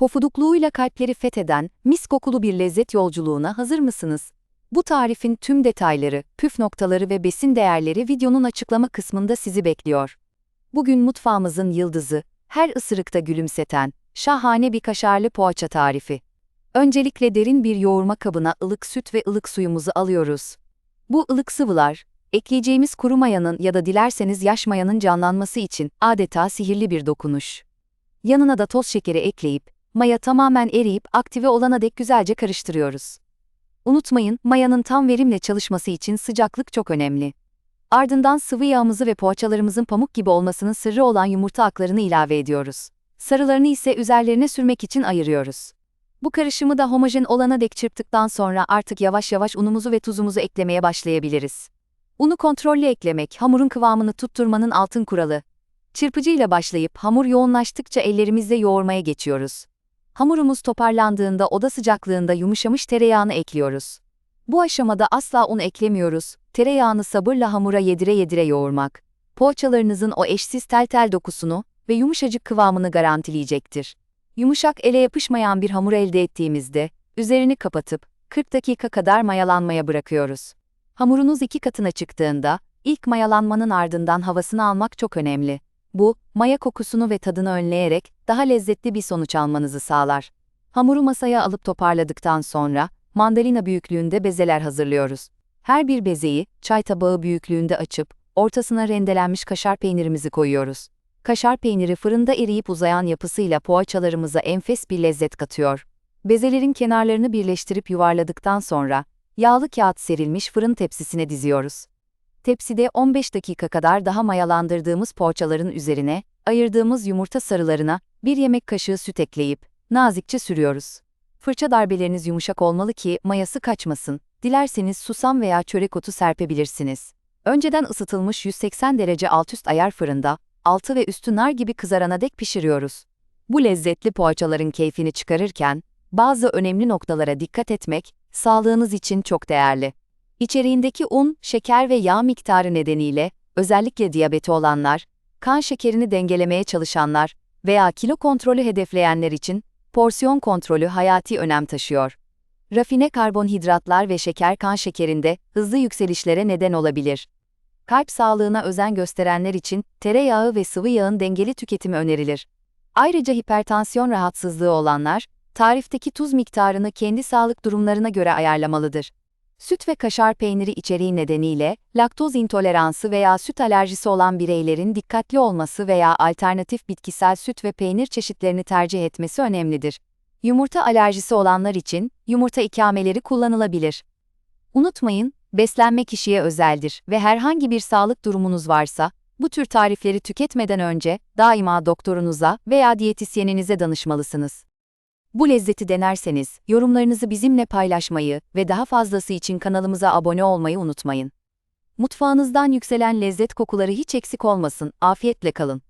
Pofudukluğuyla kalpleri fetheden, mis kokulu bir lezzet yolculuğuna hazır mısınız? Bu tarifin tüm detayları, püf noktaları ve besin değerleri videonun açıklama kısmında sizi bekliyor. Bugün mutfağımızın yıldızı, her ısırıkta gülümseten, şahane bir kaşarlı poğaça tarifi. Öncelikle derin bir yoğurma kabına ılık süt ve ılık suyumuzu alıyoruz. Bu ılık sıvılar, ekleyeceğimiz kuru mayanın ya da dilerseniz yaş mayanın canlanması için adeta sihirli bir dokunuş. Yanına da toz şekeri ekleyip, maya tamamen eriyip aktive olana dek güzelce karıştırıyoruz. Unutmayın, mayanın tam verimle çalışması için sıcaklık çok önemli. Ardından sıvı yağımızı ve poğaçalarımızın pamuk gibi olmasının sırrı olan yumurta aklarını ilave ediyoruz. Sarılarını ise üzerlerine sürmek için ayırıyoruz. Bu karışımı da homojen olana dek çırptıktan sonra artık yavaş yavaş unumuzu ve tuzumuzu eklemeye başlayabiliriz. Unu kontrollü eklemek, hamurun kıvamını tutturmanın altın kuralı. Çırpıcıyla başlayıp hamur yoğunlaştıkça ellerimizle yoğurmaya geçiyoruz. Hamurumuz toparlandığında oda sıcaklığında yumuşamış tereyağını ekliyoruz. Bu aşamada asla un eklemiyoruz, tereyağını sabırla hamura yedire yedire yoğurmak, poğaçalarınızın o eşsiz tel tel dokusunu ve yumuşacık kıvamını garantileyecektir. Yumuşak ele yapışmayan bir hamur elde ettiğimizde, üzerini kapatıp 40 dakika kadar mayalanmaya bırakıyoruz. Hamurunuz iki katına çıktığında, ilk mayalanmanın ardından havasını almak çok önemli. Bu, maya kokusunu ve tadını önleyerek daha lezzetli bir sonuç almanızı sağlar. Hamuru masaya alıp toparladıktan sonra, mandalina büyüklüğünde bezeler hazırlıyoruz. Her bir bezeyi, çay tabağı büyüklüğünde açıp, ortasına rendelenmiş kaşar peynirimizi koyuyoruz. Kaşar peyniri fırında eriyip uzayan yapısıyla poğaçalarımıza enfes bir lezzet katıyor. Bezelerin kenarlarını birleştirip yuvarladıktan sonra, yağlı kağıt serilmiş fırın tepsisine diziyoruz. Tepside 15 dakika kadar daha mayalandırdığımız poğaçaların üzerine, ayırdığımız yumurta sarılarına bir yemek kaşığı süt ekleyip, nazikçe sürüyoruz. Fırça darbeleriniz yumuşak olmalı ki mayası kaçmasın. Dilerseniz susam veya çörek otu serpebilirsiniz. Önceden ısıtılmış 180 derece alt üst ayar fırında, altı ve üstü nar gibi kızarana dek pişiriyoruz. Bu lezzetli poğaçaların keyfini çıkarırken, bazı önemli noktalara dikkat etmek, sağlığınız için çok değerli. İçeriğindeki un, şeker ve yağ miktarı nedeniyle, özellikle diyabeti olanlar, kan şekerini dengelemeye çalışanlar veya kilo kontrolü hedefleyenler için porsiyon kontrolü hayati önem taşıyor. Rafine karbonhidratlar ve şeker kan şekerinde hızlı yükselişlere neden olabilir. Kalp sağlığına özen gösterenler için tereyağı ve sıvı yağın dengeli tüketimi önerilir. Ayrıca hipertansiyon rahatsızlığı olanlar, tarifteki tuz miktarını kendi sağlık durumlarına göre ayarlamalıdır. Süt ve kaşar peyniri içeriği nedeniyle, laktoz intoleransı veya süt alerjisi olan bireylerin dikkatli olması veya alternatif bitkisel süt ve peynir çeşitlerini tercih etmesi önemlidir. Yumurta alerjisi olanlar için, yumurta ikameleri kullanılabilir. Unutmayın, beslenme kişiye özeldir ve herhangi bir sağlık durumunuz varsa, bu tür tarifleri tüketmeden önce daima doktorunuza veya diyetisyeninize danışmalısınız. Bu lezzeti denerseniz, yorumlarınızı bizimle paylaşmayı ve daha fazlası için kanalımıza abone olmayı unutmayın. Mutfağınızdan yükselen lezzet kokuları hiç eksik olmasın, afiyetle kalın.